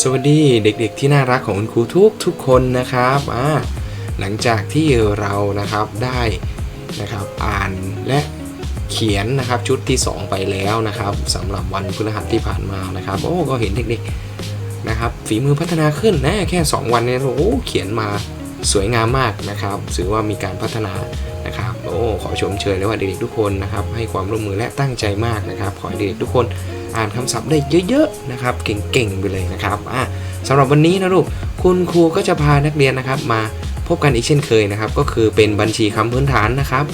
สวัสดีเด็กๆที่น่ารักของคุณครูทุกทุกคนนะครับอ่าหลังจากที่เรานะครับได้นะครับอ่านและเขียนนะครับชุดที่ 2 ไปแล้วนะครับสำหรับวันพฤหัสที่ผ่านมานะครับ โอ้ก็เห็นเด็กๆนะครับฝีมือพัฒนาขึ้นนะแค่ 2 วันเนี่ยโอ้เขียนมาสวยงามมากนะครับถือว่ามีการพัฒนานะครับโอ้ขอชมเชยเลยว่าเด็กๆทุกคนนะครับให้ความร่วมมือและตั้งใจมากนะครับ ขอให้เด็กๆทุกคน อ่านคำศัพท์ได้เยอะๆนะครับเก่งๆไปเลยนะครับอะสำหรับวันนี้นะลูกคุณครูก็จะพานักเรียนนะครับ มาพบกันอีกเช่นเคยนะครับ ก็คือเป็นบัญชีคำพื้นฐานนะครับ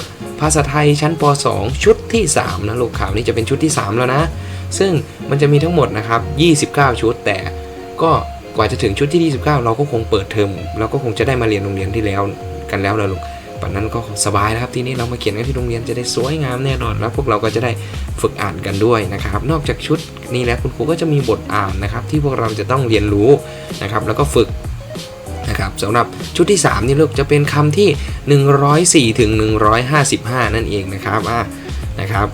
ภาษาไทยชั้นป .2 ชุดที่ 3 นะลูกข่าวนี้จะเป็นชุดที่ 3 แล้วนะ ซึ่งมันจะมีทั้งหมดนะครับ 29 ชุดแต่ก็กว่าจะถึงชุดที่ 29 เราก็คงเปิดเทอมเราก็คงจะได้มาเรียนโรงเรียนที่แล้วกันแล้วนะลูก ปัจนั้นก็สบายแล้วครับทีนี้เรามาเขียนกันที่โรงเรียนจะได้สวยงามแน่นอนแล้วพวกเราก็จะได้ฝึกอ่านกันด้วยนะครับ นอกจากชุดนี้แล้วคุณครูก็จะมีบทอ่านนะครับ ที่พวกเราจะต้องเรียนรู้นะครับ แล้วก็ฝึกนะครับสำหรับชุดที่ 3 นี่ลูกจะเป็นคำที่ 104ถึง155 นั่นเองนะครับอะนะครับ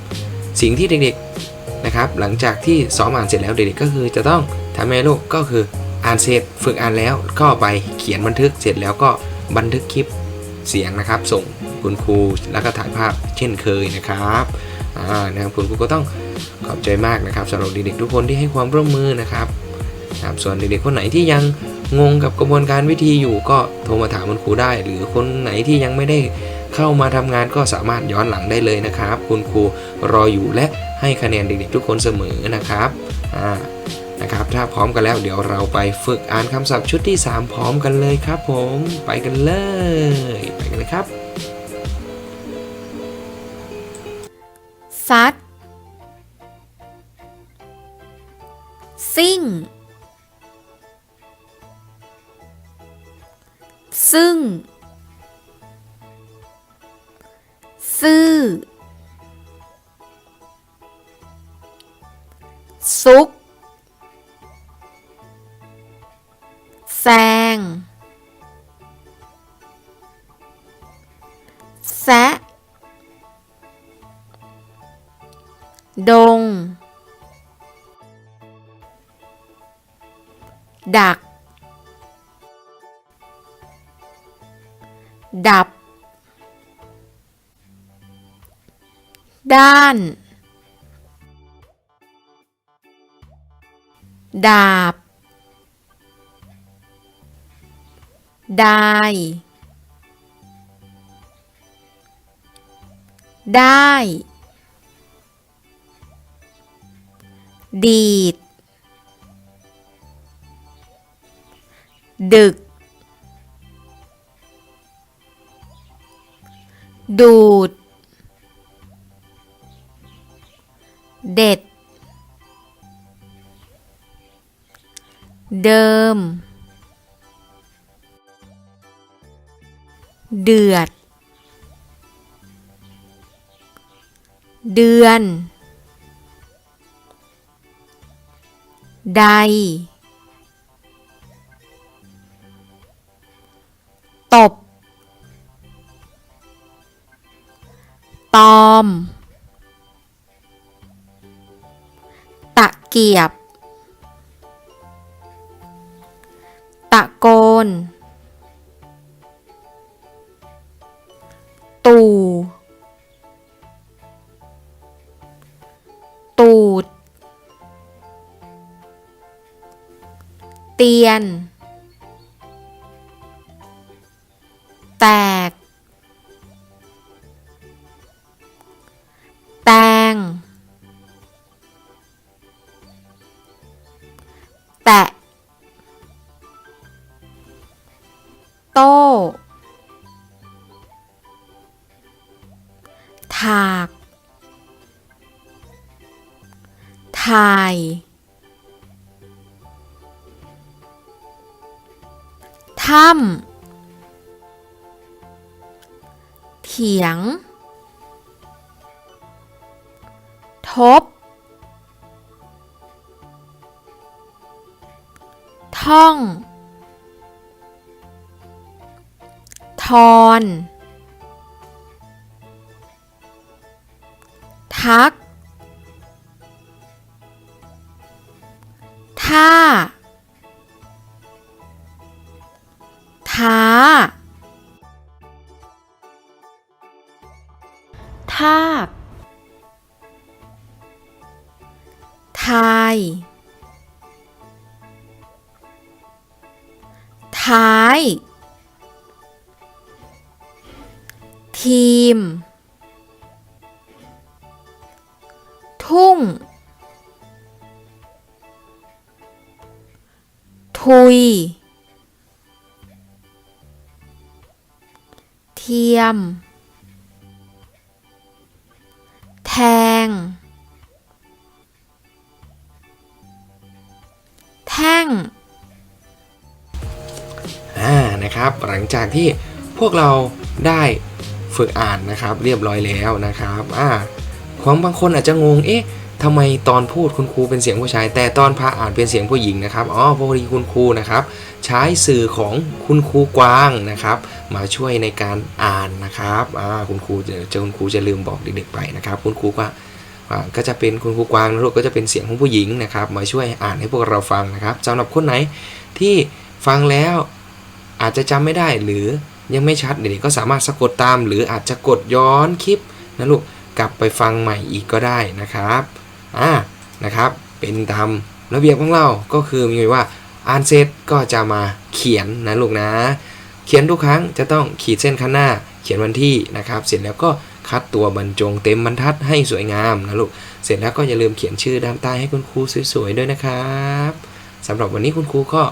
สิ่งที่เด็กๆนะครับ หลังจากที่ซ้อมอ่านเสร็จแล้วเด็กๆก็คือจะต้องทำไงลูกก็คืออ่านเสร็จฝึกอ่านแล้วก็ไปเขียนบันทึกเสร็จแล้วก็บันทึกคลิป เสียงนะครับ ส่งคุณครูแล้วก็ถ่ายภาพเช่นเคยนะครับนะครับคุณครูก็ต้องขอบใจมากนะครับสำหรับเด็กๆทุกคนที่ให้ความร่วมมือนะครับครับส่วนเด็กๆคนไหนที่ยังงงกับกระบวนการวิธีอยู่ก็โทรมาถามคุณครูได้ หรือคนไหนที่ยังไม่ได้เข้ามาทำงานก็สามารถย้อนหลังได้เลยนะครับ คุณครูรออยู่และให้คะแนนเด็กๆทุกคนเสมอนะครับอ่า นะครับ ถ้าพร้อมกันแล้วเดี๋ยวเราไปฝึกอ่านคำศัพท์ชุดที่ 3 พร้อมกันเลยครับผม ไปกันเลย ไปกันเลยครับซัดซิ่ง ซึ่ง ซื่อ ซุก แซง แซะ ดง ดัก ดับ ด้าน ดาบ ได้ ได้ ดีด ดึก ดูด เด็ด เดิม เดือด เดือน ใด ตบ ตอม ตะเกียบ ตะโกน ตูด เตียน แตก แตง แตะ โต้ถาก ถ่าย ถ้ำ เถียง ทบ ท่อง ทอน ทัก ค่าทาทาบ ทายทาย ทีม ทุย เทียม แทง แท่ง อ่า นะครับ หลังจากที่พวกเราได้ฝึกอ่านนะครับ เรียบร้อยแล้วนะครับ อ่าของบางคนอาจจะงง เอ๊ะ ทำไมตอนพูดคุณครูเป็นเสียงผู้ชาย แต่ตอนพาอ่านเป็นเสียงผู้หญิงนะครับอ๋อพอดีคุณครูนะครับ ใช้สื่อของคุณครูกวางนะครับ มาช่วยในการอ่านนะครับอ่าคุณครูจะคุณครูจะลืมบอกเด็กๆไปนะครับ คุณครูก็ก็จะเป็นคุณครูกวางนะลูกก็จะเป็นเสียงของผู้หญิงนะครับ มาช่วยอ่านให้พวกเราฟังนะครับสำหรับคนไหนที่ฟังแล้วอาจจะจำไม่ได้หรือยังไม่ชัดเด็กๆก็สามารถสะกดตาม หรืออาจจะกดย้อนคลิปนะลูกกลับไปฟังใหม่อีกก็ได้นะครับ อ่านะครับ เป็นตามระเบียบของเราก็คือมีว้ว่าอ่านเสร็จก็จะมาเขียนนะลูกนะ เขียนทุกครั้งจะต้องขีดเส้นข้างหน้า เขียนวันที่นะครับ เสร็จแล้วก็คัดตัวบรรจงเต็มบรรทัดให้สวยงามนะลูก เสร็จแล้วก็อย่าลืมเขียนชื่อด้านใต้ให้คุณครูสวยๆด้วยนะครับสำหรับวันนี้คุณครูก็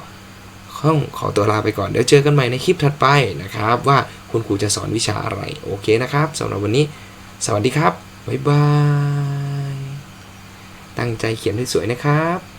ต้องขอตัวลาไปก่อน เดี๋ยวเจอกันใหม่ในคลิปถัดไปนะครับ ว่าคุณครูจะสอนวิชาอะไร โอเคนะครับสำหรับวันนี้ สวัสดีครับ บ๊ายบาย ตั้งใจเขียนให้สวยนะครับ